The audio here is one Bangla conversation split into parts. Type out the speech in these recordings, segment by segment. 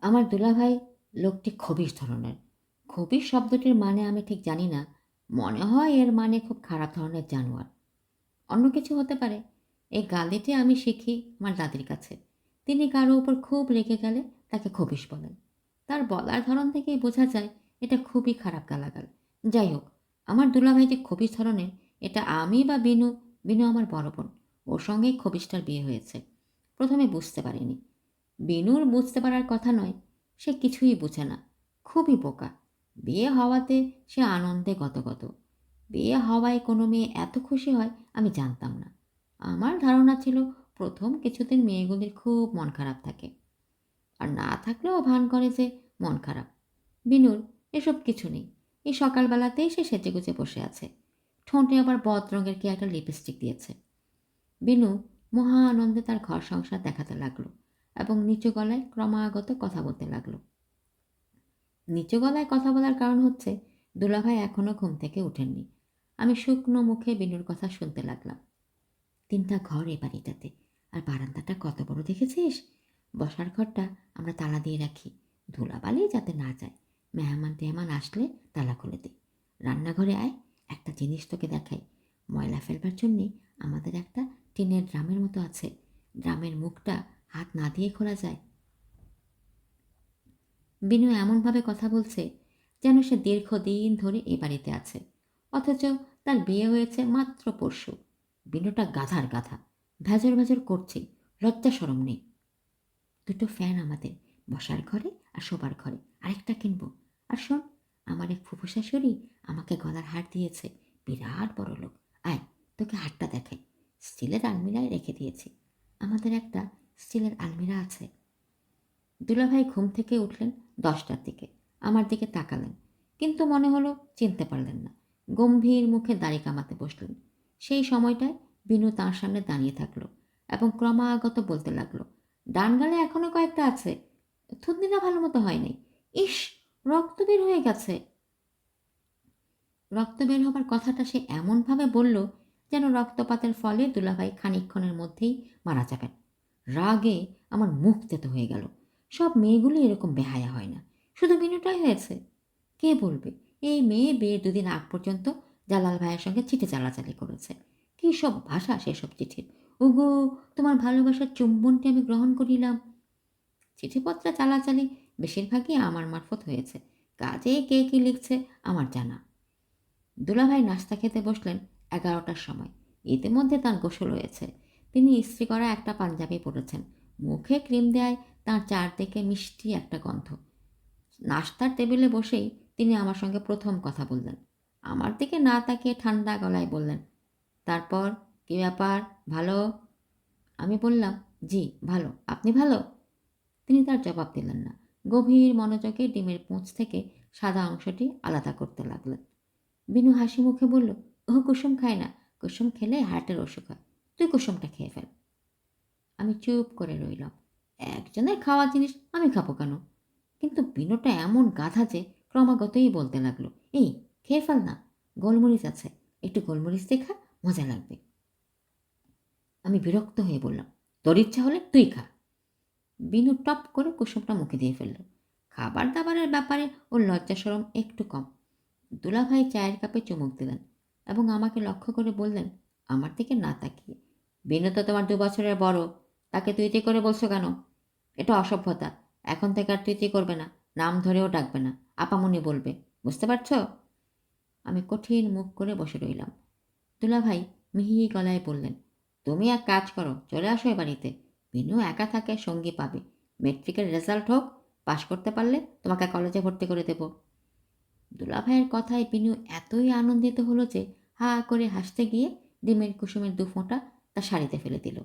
আমার দুলাভাই লোকটি খবিশ ধরনের। খবিশ শব্দটির মানে আমি ঠিক জানি না। মনে হয় এর মানে খুব খারাপ ধরনের জানোয়ার। অন্য কিছু হতে পারে। এই গালিটি আমি শিখি আমার দাদির কাছে। তিনি কারও উপর খুব রেগে গেলে তাকে খবিশ বলেন। তার বলার ধরন থেকেই বোঝা যায় এটা খুবই খারাপ গালাগাল। যাই হোক, আমার দুলাভাই যে খবিশ ধরনের, এটা আমি বা বিনু? বিনু আমার বড় বোন। ওর সঙ্গেই খবিশটার বিয়ে হয়েছে। প্রথমে বুঝতে পারিনি। বিনুর বুঝতে পারার কথা নয়। সে কিছুই বোঝে না। খুবই বোকা। বিয়ে হওয়াতে সে আনন্দে গতগত। বিয়ে হওয়ায় কোনো মেয়ে এত খুশি হয় আমি জানতাম না। আমার ধারণা ছিল প্রথম কিছুদিন মেয়েগুলির খুব মন খারাপ থাকে। আর না থাকলেও ভান করে যে মন খারাপ। বিনুর এসব কিছু নেই। এই সকালবেলাতেই সে সেজেগুজে বসে আছে। ঠোঁটে আবার বদ রঙের কি একটা লিপস্টিক দিয়েছে। বিনু মহা আনন্দে তার ঘর সংসার দেখাতে লাগল। এবং নিচু গলায় ক্রমাগত কথা বলতে লাগল। নিচু গলায় কথা বলার কারণ হচ্ছে, দুলাভাই এখনও ঘুম থেকে ওঠেননি। আমি শুকনো মুখে বিনুর কথা শুনতে লাগলাম। তিনটা ঘর এ বাড়িটাতে। আর বারান্দাটা কত বড় দেখেছিস? বসার ঘরটা আমরা তালা দিয়ে রাখি। ধুলাবালি যাতে না যায়। মেহমান টেহমান আসলে তালা খুলে দিই। রান্নাঘরে আয়, একটা জিনিস তোকে দেখাই। ময়লা ফেলবার জন্যে আমাদের একটা টিনের ড্রামের মতো আছে। ড্রামের মুখটা হাত না দিয়ে খোলা যায়। বিনু এমনভাবে কথা বলছে যেন সে দীর্ঘদিন ধরে এ বাড়িতে আছে। অথচ তার বিয়ে হয়েছে মাত্র পরশু। বিনুটা গাধার গাধা। ভেজর ভেজর করছে। লজ্জা সরম নেই। দুটো ফ্যান আমাদের। বসার ঘরে আর শোবার ঘরে। আরেকটা কিনবো। আর শোন, আমার এক ফুফু শাশুড়ি আমাকে গলার হার দিয়েছে। বিরাট বড় লোক আয়, তোকে হারটা দেখাই। স্টিলের আলমিরায় রেখে দিয়েছি। আমাদের একটা স্টিলের আলমিরা আছে। দুলাভাই ঘুম থেকে উঠলেন দশটার দিকে। আমার দিকে তাকালেন, কিন্তু মনে হলো চিনতে পারলেন না। গম্ভীর মুখে দাড়ি কামাতে বসলেন। সেই সময়টায় বিনু তাঁর সামনে দাঁড়িয়ে থাকল এবং ক্রমাগত বলতে লাগল, ডান গালে এখনও কয়েকটা আছে। থুতনিটা ভালো মতো হয়নি। ইস, রক্ত বের হয়ে গেছে। রক্ত বের হবার কথাটা সে এমনভাবে বলল যেন রক্তপাতের ফলে দুলাভাই খানিকক্ষণের মধ্যেই মারা যাবেন। রাগে আমার মুখ তেতো হয়ে গেল। সব মেয়েগুলো এরকম বেহায়া হয় না। শুধু বিনুটাই হয়েছে। কে বলবে? এই মেয়ে বিয়ের দুদিন আগ পর্যন্ত জালাল ভাইয়ের সঙ্গে চিঠি চালাচালি করেছে। কী সব ভাষা সেসব চিঠির? ওগো তোমার ভালোবাসার চুম্বনটি আমি গ্রহণ করিলাম। চিঠিপত্র চালাচালি বেশিরভাগই আমার মারফত হয়েছে। কাজে কে কী লিখছে আমার জানা। দুলাভাই নাস্তা খেতে বসলেন এগারোটার সময়। ইতিমধ্যে তার গোসল হয়েছে। তিনি ইস্ত্রি করা একটা পাঞ্জাবি পরেছেন। মুখে ক্রিম দেয় তার চারদিকে মিষ্টি একটা গন্ধ। নাস্তার টেবিলে বসেই তিনি আমার সঙ্গে প্রথম কথা বললেন। আমার দিকে না তাকিয়ে ঠান্ডা গলায় বললেন, তারপর কী ব্যাপার? ভালো? আমি বললাম, জি, ভালো। আপনি ভালো? তিনি তার জবাব দিলেন না। গভীর মনোযোগে ডিমের পুঁচ থেকে সাদা অংশটি আলাদা করতে লাগলেন। বিনু হাসি মুখে বলল ও কুসুম খায় না। কুসুম খেলে হার্টের অসুখ হয়। তুই কুসুমটা খেয়ে ফেল। আমি চুপ করে রইলাম। একজনের খাওয়া জিনিস আমি খাব কেন? কিন্তু বিনুটা এমন গাধা যে ক্রমাগতই বলতে লাগল, এই, খেয়ে ফেল না, গোলমরিচ আছে, একটু গোলমরিচ দেখা, মজা লাগবে। আমি বিরক্ত হয়ে বললাম, তোর ইচ্ছা হলে তুই খা। বিনু টপ করে কুসুমটা মুখে দিয়ে ফেলল। খাবার দাবারের ব্যাপারে ওর লজ্জা সরম একটু কম। দুলাভাই চায়ের কাপে চুমুক দিলেন এবং আমাকে লক্ষ্য করে বললেন, আমার দিকে না তাকিয়ে বিনু তো তোমার দু বছরের বড়। তাকে তুই তুই করে বলছো কেন? এটা অসভ্যতা। এখন থেকে আর তুই তুই করবে না? নাম ধরেও ডাকবে না। আপামনি বলবে, বুঝতে পারছ? আমি কঠিন মুখ করে বসে রইলাম। তুলা ভাই মিহি গলায় বললেন, তুমি এক কাজ করো, চলে আসো এ বাড়িতে। বিনু একা থাকে, সঙ্গী পাবে। মেট্রিকের রেজাল্ট হোক, পাশ করতে পারলে তোমাকে কলেজে ভর্তি করে দেব। দুলা ভাইয়ের কথায় বিনু এতই আনন্দিত হলো যে হা করে হাসতে গিয়ে ডিমের কুসুমের দু ফোঁটা তার শাড়িতে ফেলে দিল।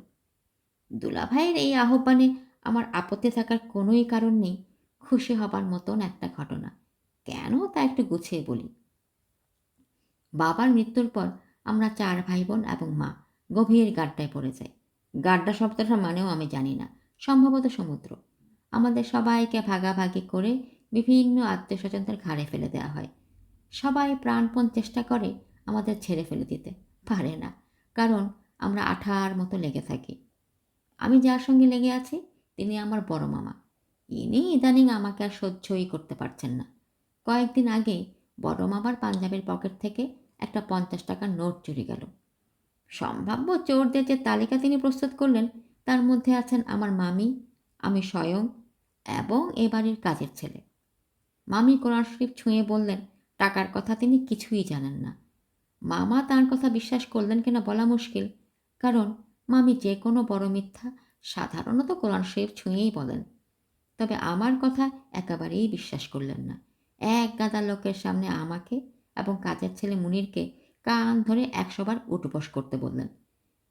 দুলাভাইয়ের এই আহ্বানে আমার আপত্তি থাকার কোনোই কারণ নেই, খুশি হবার মতন একটা ঘটনা। কেন তা একটু গুছিয়ে বলি। বাবার মৃত্যুর পর আমরা চার ভাই বোন এবং মা গভীর গাড্ডায় পড়ে যাই। গাড্ডা শব্দটার মানেও আমি জানি না, সম্ভবত সমুদ্র। আমাদের সবাইকে ভাগাভাগি করে বিভিন্ন আত্মীয় স্বজনদের ঘাড়ে ফেলে দেওয়া হয়। সবাই প্রাণপণ চেষ্টা করে আমাদের ছেড়ে ফেলে দিতে। পারে না, কারণ আমরা আঠার মতো লেগে থাকি। আমি যার সঙ্গে লেগে আছি, তিনি আমার বড় মামা। ইনি ইদানিং আমাকে আর সহ্যই করতে পারছেন না। কয়েকদিন আগে বড় মামার পাঞ্জাবের পকেট থেকে একটা পঞ্চাশ টাকার নোট চুরি গেল। সম্ভাব্য চোরদের যে তালিকা তিনি প্রস্তুত করলেন, তার মধ্যে আছেন আমার মামি, আমি স্বয়ং এবং এ বাড়ির কাজের ছেলে। মামি কোরআন শরীফ ছুঁয়ে বললেন, টাকার কথা তিনি কিছুই জানেন না। মামা তার কথা বিশ্বাস করলেন কিনা বলা মুশকিল কারণ মামি যে কোনো বড় মিথ্যা সাধারণত কোরআন শরীফ ছুঁয়েই বলেন। তবে আমার কথা একেবারেই বিশ্বাস করলেন না। এক গাদা লোকের সামনে আমাকে এবং কাজের ছেলে মুনিরকে কান ধরে একশোবার উঠবস করতে বললেন।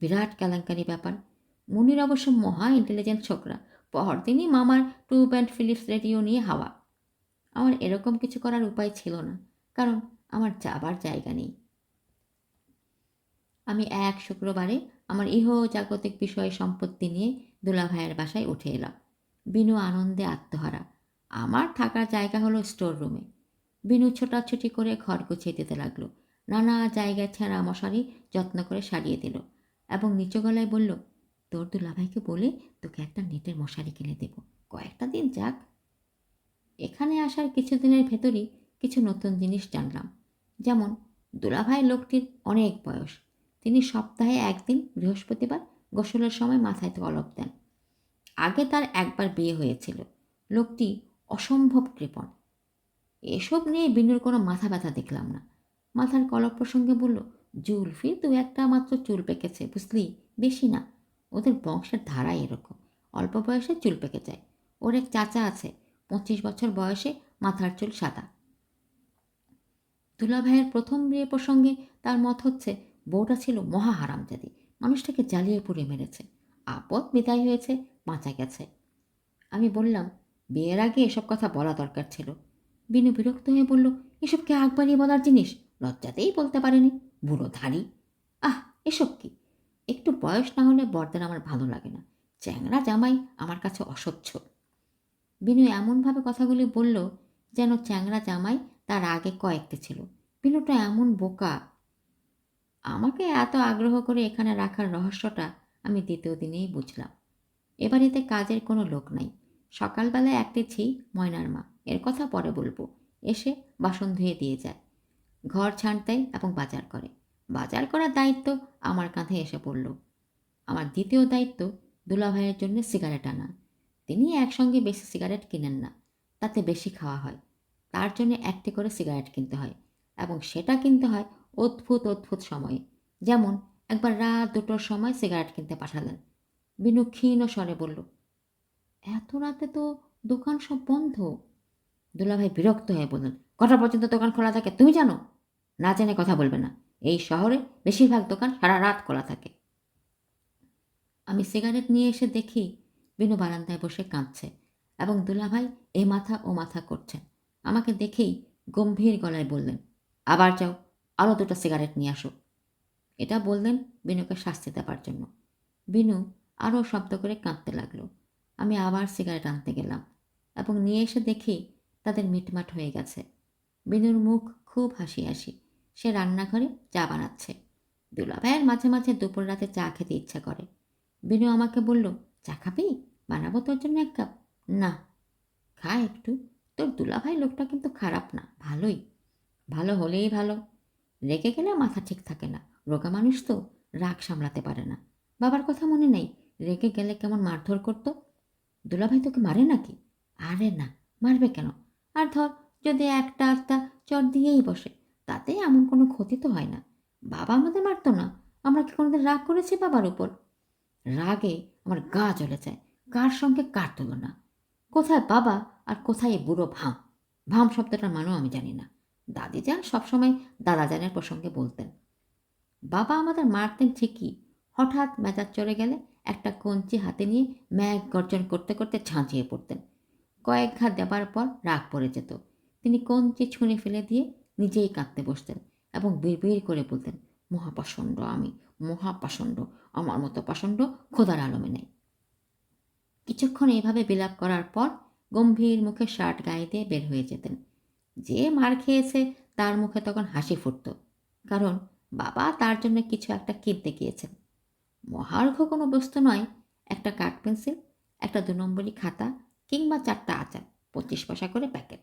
বিরাট কেলেঙ্কারি ব্যাপার। মুনির অবশ্য মহা ইন্টেলিজেন্ট ছোকরা। পরদিনই মামার টু ব্যান্ড ফিলিপস রেডিও নিয়ে হাওয়া। আমার এরকম কিছু করার উপায় ছিল না, কারণ আমার যাবার জায়গা নেই। আমি এক শুক্রবারে আমার ইহ জাগতিক বিষয় সম্পত্তি নিয়ে দুলাভাইয়ের বাসায় উঠে এলাম। বিনু আনন্দে আত্মহারা। আমার থাকার জায়গা হলো স্টোর রুমে বিনু ছোটাছুটি করে ঘর গুছিয়ে দিতে লাগল। নানা জায়গায় ছেঁড়া মশারি যত্ন করে সারিয়ে দিল এবং নিচু গলায় বলল, তোর দুলাভাইকে বলে তোকে একটা নেটের মশারি কিনে দেব। কয়েকটা দিন যাক। এখানে আসার কিছুদিনের ভেতরই কিছু নতুন জিনিস জানলাম। যেমন, দুলাভাই লোকটির অনেক বয়স। তিনি সপ্তাহে একদিন বৃহস্পতিবার গোসলের সময় মাথায় কলপ দেন। আগে তার একবার বিয়ে হয়েছিল। লোকটি অসম্ভব কৃপণ। এসব নিয়ে বিনুর কোনো মাথা ব্যথা দেখলাম না। মাথার কলপ প্রসঙ্গে বলল জুলফি দু একটা মাত্র চুল পেকেছে, বুঝলি? বেশি না। ওদের বংশের ধারা এরকম। অল্প বয়সে চুল পেকে যায়। ওর এক চাচা আছে, পঁচিশ বছর বয়সে মাথার চুল সাদা। দুলা ভাইয়ের প্রথম বিয়ে প্রসঙ্গে তার মত হচ্ছে বউটা ছিল মহা হারামজাদি। মানুষটাকে জ্বালিয়ে পুড়ে মেরেছে। আপদ বিদায় হয়েছে, বাঁচা গেছে। আমি বললাম, বিয়ের আগে এসব কথা বলা দরকার ছিল। বিনু বিরক্ত হয়ে বলল, এসব কি আগ বাড়িয়ে বলার জিনিস? লজ্জাতেই বলতে পারেনি। বুড়ো ধারি আহ, এসব কি? একটু বয়স না হলে বরদের আমার ভালো লাগে না। চ্যাংরা জামাই আমার কাছে অসহ্য। বিনু এমনভাবে কথাগুলি বলল, যেন চ্যাংরা জামাই তার আগে কয়েকটি ছিল। বিনুটা এমন বোকা আমাকে এত আগ্রহ করে এখানে রাখার রহস্যটা আমি দ্বিতীয় দিনেই বুঝলাম। এ বাড়িতে কাজের কোনো লোক নাই। সকালবেলায় একটি ছি ময়নার মা। এর কথা পরে বলব। এসে বাসন ধুয়ে দিয়ে যায়। ঘর ছাঁটতেই এবং বাজার করে। বাজার করার দায়িত্ব আমার কাঁধে এসে পড়ল। আমার দ্বিতীয় দায়িত্ব দুলাভাইয়ের জন্য সিগারেট আনা। তিনি একসঙ্গে বেশি সিগারেট কিনেন না। তাতে বেশি খাওয়া হয়। তার জন্য একটি করে সিগারেট কিনতে হয় এবং সেটা কিনতে হয় অদ্ভুত অদ্ভুত সময়ে। যেমন একবার রাত দুটোর সময় সিগারেট কিনতে পাঠালেন। বিনু ক্ষীণ স্বরে বলল, এত রাতে তো দোকান সব বন্ধ। দুলাভাই বিরক্ত হয়ে বললেন, কটা পর্যন্ত দোকান খোলা থাকে তুমি জানো? না জেনে কথা বলবে না। এই শহরে বেশিরভাগ দোকান সারা রাত খোলা থাকে। আমি সিগারেট নিয়ে এসে দেখি বিনু বারান্দায় বসে কাঁদছে এবং দুলাভাই এ মাথা ও মাথা করছেন আমাকে দেখেই গম্ভীর গলায় বললেন, আবার যাও। আরও দুটো সিগারেট নিয়ে আসো এটা বললেন বিনুকে শাস্তি দেবার জন্য। বিনু আরও শব্দ করে কাঁদতে লাগল। আমি আবার সিগারেট আনতে গেলাম এবং নিয়ে এসে দেখি তাদের মিটমাট হয়ে গেছে। বিনুর মুখ খুব হাসি হাসি সে রান্নাঘরে চা বানাচ্ছে। দুলাভাইয়ের মাঝে মাঝে দুপুর রাতে চা খেতে ইচ্ছা করে। বিনু আমাকে বলল, চা খাবি? বানাবো তোর জন্য এক কাপ? না। খা একটু। তোর দুলাভাই লোকটা কিন্তু খারাপ না, ভালোই। ভালো হলেই ভালো। রেগে গেলে মাথা ঠিক থাকে না। রোগা মানুষ তো রাগ সামলাতে পারে না। বাবার কথা মনে নেই। রেগে গেলে কেমন মারধর করতো? দুলাভাই তোকে মারে নাকি? আরে না, মারবে কেন? আর ধর, যদি একটা আধটা চট দিয়েই বসে, তাতে এমন কোনো ক্ষতি তো হয় না। বাবা আমাদের মারতো না। আমরা কি কোনোদিন রাগ করেছি বাবার উপর? রাগে আমার গা জ্বলে যায়। কার সঙ্গে কার তুলনা? কোথায় বাবা আর কোথায় বুড়ো ভাম? ভাম শব্দটার মানেও আমি জানি না। দাদি যান সবসময় দাদাজানের প্রসঙ্গে বলতেন, বাবা আমাদের মারতেন ঠিকই, হঠাৎ মেজাজ চড়ে গেলে একটা কঞ্চি হাতে নিয়ে ম্যাগ গর্জন করতে করতে ঝাঁঝিয়ে পড়তেন। কয়েক ঘা দেবার পর রাগ পড়ে যেত। তিনি কঞ্চি ছুঁড়ে ফেলে দিয়ে নিজেই কাঁদতে বসতেন এবং বিড় করে বলতেন মহাপাষণ্ড আমি মহাপাষণ্ড আমার মতো পাষণ্ড খোদার আলমে নেই। কিছুক্ষণ এইভাবে বিলাপ করার পর গম্ভীর মুখে শার্ট গায়ে দিয়ে বের হয়ে যেতেন। যে মার খেয়েছে, তার মুখে তখন হাসি ফুটত। কারণ বাবা তার জন্য কিছু একটা কিনতে গিয়েছেন মহার্ঘ কোনো বস্তু নয়, একটা কাঠ পেন্সিল, একটা দু নম্বরই খাতা কিংবা চারটা আচার, পঁচিশ পয়সা করে প্যাকেট।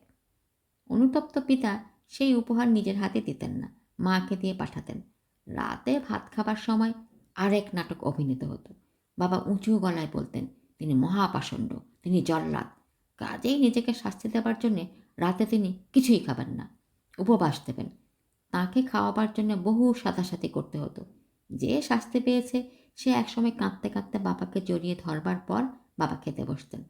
অনুতপ্ত পিতা সেই উপহার নিজের হাতে দিতেন না, মাকে দিয়ে পাঠাতেন। রাতে ভাত খাবার সময় আরেক নাটক অভিনীত হতো। বাবা উঁচু গলায় বলতেন, তিনি মহাপাষণ্ড তিনি জল্লাদ কাজেই নিজেকে শাস্তি দেবার জন্যে রাতে তিনি কিছুই খাবেন না। উপবাস দেবেন। তাকে খাওয়াবার জন্য বহু সাথাসাথি করতে হতো। যে শাস্তি পেয়েছে, সে একসময় কাঁদতে কাঁদতে বাবাকে জড়িয়ে ধরবার পর বাবা খেতে বসতেন।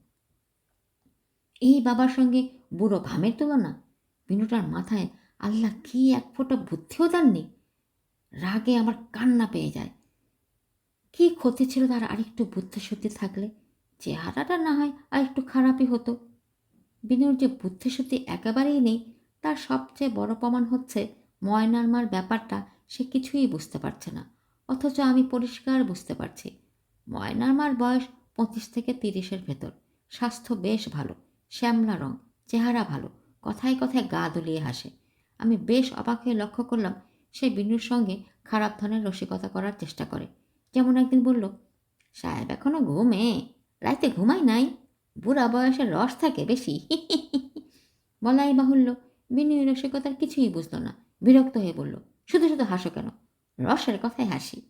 এই বাবার সঙ্গে বুড়ো ভামের তুলনা? বিনুটার মাথায় আল্লাহ কি এক ফোঁটা বুদ্ধিও দেননি? রাগে আমার কান্না পেয়ে যায়। কি ক্ষতি ছিল তার আরেকটু বুদ্ধি শুদ্ধি থাকলে? চেহারাটা না হয় আর একটু খারাপই হতো। বিনুর যে বুদ্ধি শুদ্ধি একেবারেই নেই, তার সবচেয়ে বড় প্রমাণ হচ্ছে ময়নার মার ব্যাপারটা সে কিছুই বুঝতে পারছে না, অথচ আমি পরিষ্কার বুঝতে পারছি। ময়নার মার বয়স পঁচিশ থেকে তিরিশের ভেতর। স্বাস্থ্য বেশ ভালো, শ্যামলা রং, চেহারা ভালো, কথায় কথায় গা দলিয়ে হাসে। আমি বেশ অবাক হয়ে লক্ষ্য করলাম সে বিনুর সঙ্গে খারাপ ধরনের রসিকতা করার চেষ্টা করে। যেমন একদিন বলল, সাহেব এখনও ঘুমে? রাইতে ঘুমাই নাই? বুড়া বয়সের রস থাকে বেশি। বলাই বাহুল্য বিনু রসিকতার কিছুই বুঝলো না, বিরক্ত হয়ে বলল, শুধু শুধু হাসো কেন? রসের কথায় হাসি।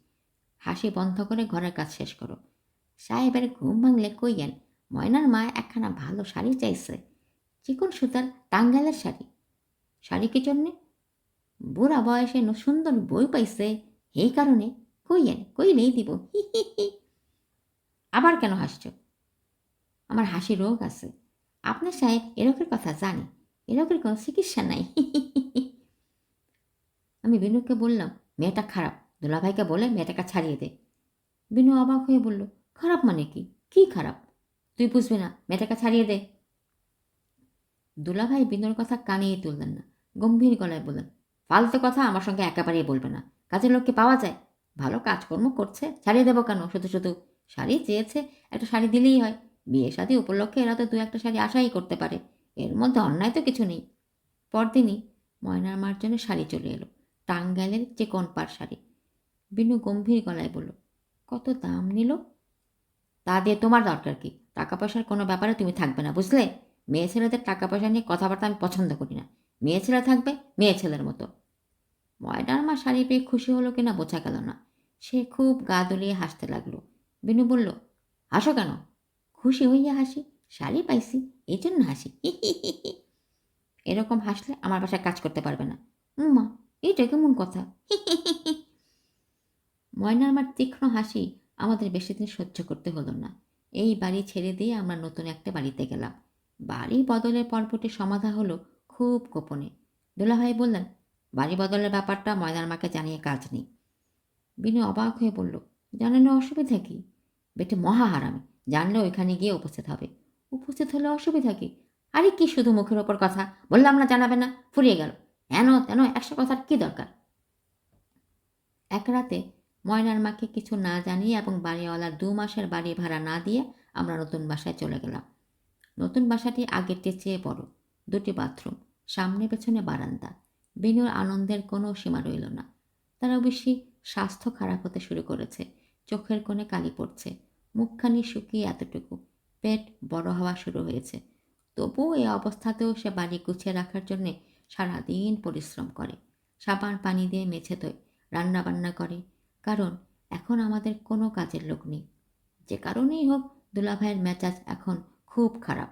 হাসি বন্ধ করে ঘরের কাজ শেষ করো। সাহেবের ঘুম ভাঙলে কইয়েন ময়নার মা একখানা ভালো শাড়ি চাইছে। চিকন সুতার টাঙ্গালের শাড়ি। শাড়ি কি জন্যে? বুড়া বয়সে সুন্দর বই পাইছে এই কারণে কইয়েন কইলেই দিব। আবার কেন হাসছ? আমার হাসি রোগ আছে। আপনার সাহেব এরকের কথা জানি এরকের কোনো চিকিৎসা নাই। আমি বিনুকে বললাম, মেয়েটা খারাপ। দুলাভাইকে বলে, মেয়েটাকে ছাড়িয়ে দে। বিনু অবাক হয়ে বলল, খারাপ মানে কি? কি খারাপ? তুই বুঝবি না, মেয়েটাকে ছাড়িয়ে দে। দুলাভাই বিনুর কথা কানেই তুললেন না, গম্ভীর গলায় বললেন, ফালতু কথা আমার সঙ্গে একেবারেই বলবে না। কাজের লোককে পাওয়া যায়? ভালো কাজকর্ম করছে, ছাড়িয়ে দেবো কেন? শুধু শুধু শাড়ি চেয়েছে, একটা শাড়ি দিলেই হয়। বিয়ে শাদী উপলক্ষে এরা তো দু একটা শাড়ি আশাই করতে পারে। এর মধ্যে অন্যায় তো কিছু নেই। পরদিনই ময়নার মার জন্য শাড়ি চলে এলো, টাঙ্গাইলের চেকন পার শাড়ি। বিনু গম্ভীর গলায় বলল, কত দাম নিল? তা দিয়ে তোমার দরকার কি? টাকা পয়সার কোনো ব্যাপারে তুমি থাকবে না, বুঝলে? মেয়ে ছেলেদের টাকা পয়সা নিয়ে কথাবার্তা আমি পছন্দ করি না। মেয়ে ছেলে থাকবে, মেয়ে ছেলের মতো। ময়নার মা শাড়ি পেয়ে খুশি হলো কিনা বোঝা গেল না। সে খুব গা দলিয়ে হাসতে লাগল। বিনু বলল, হাসো কেন? খুশি হইয়া হাসি শাড়ি পাইছি এই জন্য হাসি। এরকম হাসলে আমার বাসায় কাজ করতে পারবে না। উমা এটা কেমন কথা? ময়নার মার তীক্ষ্ণ হাসি আমাদের বেশি দিন সহ্য করতে হলো না। এই বাড়ি ছেড়ে দিয়ে আমরা নতুন একটা বাড়িতে গেলাম। বাড়ি বদলের পর্বটি সমাধা হলো খুব গোপনে। দুলাভাই বললেন, বাড়ি বদলের ব্যাপারটা ময়নার মাকে জানিয়ে কাজ নেই। বিনু অবাক হয়ে বলল জানেন অসুবিধা কি? বেটে মহা হারামি। জানলে ওইখানে গিয়ে উপস্থিত হবে। উপস্থিত হলে অসুবিধা কি? আরে কি শুধু মুখের ওপর কথা? বললাম না জানাবে না, ফুরিয়ে গেল। এন তেন একশো কথার কি দরকার? এক রাতে ময়নার মাকে কিছু না জানিয়ে এবং বাড়িওয়ালার দু মাসের বাড়ি ভাড়া না দিয়ে আমরা নতুন বাসায় চলে গেলাম। নতুন বাসাটি আগেরটির চেয়ে বড়। দুটি বাথরুম, সামনে পেছনে বারান্দা। বিনুর আনন্দের কোনো সীমা রইল না। তার অবশ্যই স্বাস্থ্য খারাপ হতে শুরু করেছে। চোখের কোণে কালি পড়ছে। মুখখানি শুকিয়ে এতটুকু। পেট বড় হওয়া শুরু হয়েছে। তবুও এই অবস্থাতেও সে বাড়ি গুছিয়ে রাখার জন্যে সারাদিন পরিশ্রম করে। সাবান পানি দিয়ে মেছে ধোয় রান্না বান্না করে। কারণ এখন আমাদের কোনো কাজের লোক নেই। যে কারণেই হোক দুলাভাইয়ের মেজাজ এখন খুব খারাপ।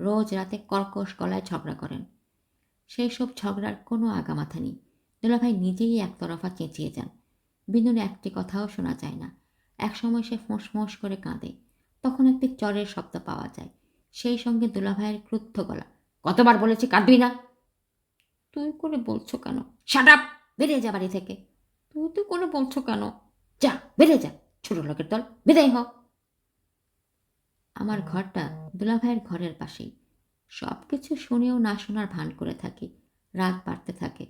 রোজ রাতে কর্কশ গলায় ঝগড়া করেন। সেই সব ঝগড়ার কোনো আগামাথা নেই। দুলাভাই নিজেই একতরফা চেঁচিয়ে যান। বিনুর একটি কথাও শোনা যায় না। একসময় সে ফোঁস করে কাঁদে। তখন একটি চরের শব্দ পাওয়া যায়। সেই সঙ্গে দুলাভাইয়ের ক্রুদ্ধ গলা, কতবার বলেছি কাঁদবি না? তুই করে বলছো কেন? সাটাপ বেরিয়ে যা বাড়ি থেকে। তুই তো করে বলছো কেন? যা বেড়ে যা, ছোট লোকের দল, বিদায় হ। আমার ঘরটা দুলাভাইয়ের ঘরের পাশেই। সব কিছু শুনেও না শোনার ভান করে থাকি, রাত বাড়তে থাকে।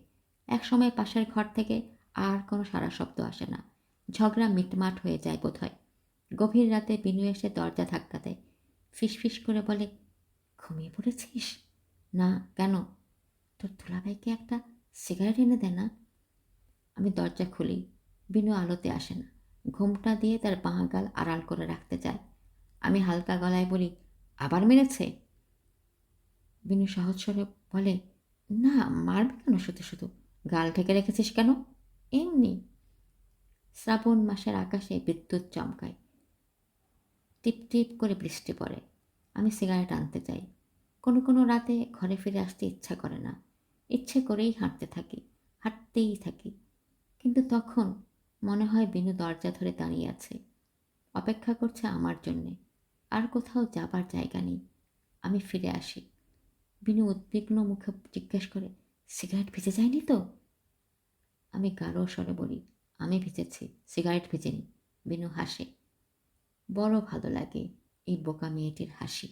এক সময় পাশের ঘর থেকে আর কোনো সারা শব্দ আসে না। ঝগড়া মিটমাট হয়ে যায় বোধহয়। গভীর রাতে বিনু এসে দরজা ধাক্কা দেয়। ফিসফিস করে বলে, ঘুমিয়ে পড়েছিস? না, কেন? তোর দুলাভাইকে একটা সিগারেট এনে দে না? আমি দরজা খুলি। বিনু আলোতে আসে না। ঘুমটা দিয়ে তার বাঁ গাল আড়াল করে রাখতে চায় আমি হালকা গলায় বলি, আবার মেরেছে? বিনু সহজ স্বরে বলে, না, মারবে কেন শুধু শুধু? গাল ঢেকে রেখেছিস কেন? এমনি। শ্রাবণ মাসের আকাশে বিদ্যুৎ চমকায়। টিপ টিপ করে বৃষ্টি পড়ে। আমি সিগারেট আনতে চাই কোনো কোনো রাতে ঘরে ফিরে আসতে ইচ্ছা করে না। ইচ্ছে করেই হাঁটতে থাকি, হাঁটতেই থাকি। কিন্তু তখন মনে হয় বিনু দরজা ধরে দাঁড়িয়ে আছে। অপেক্ষা করছে আমার জন্যে। আর কোথাও যাবার জায়গা নেই। আমি ফিরে আসি। বিনু উদ্বিগ্ন মুখে জিজ্ঞেস করে, সিগারেট ভিজে যায়নি তো? আমি গাঢ় স্বরে বলি আমি ভিজেছি সিগারেট ভিজেনি বিনু হাসে। বড় ভালো লাগে এই বোকা মেয়েটির হাসি।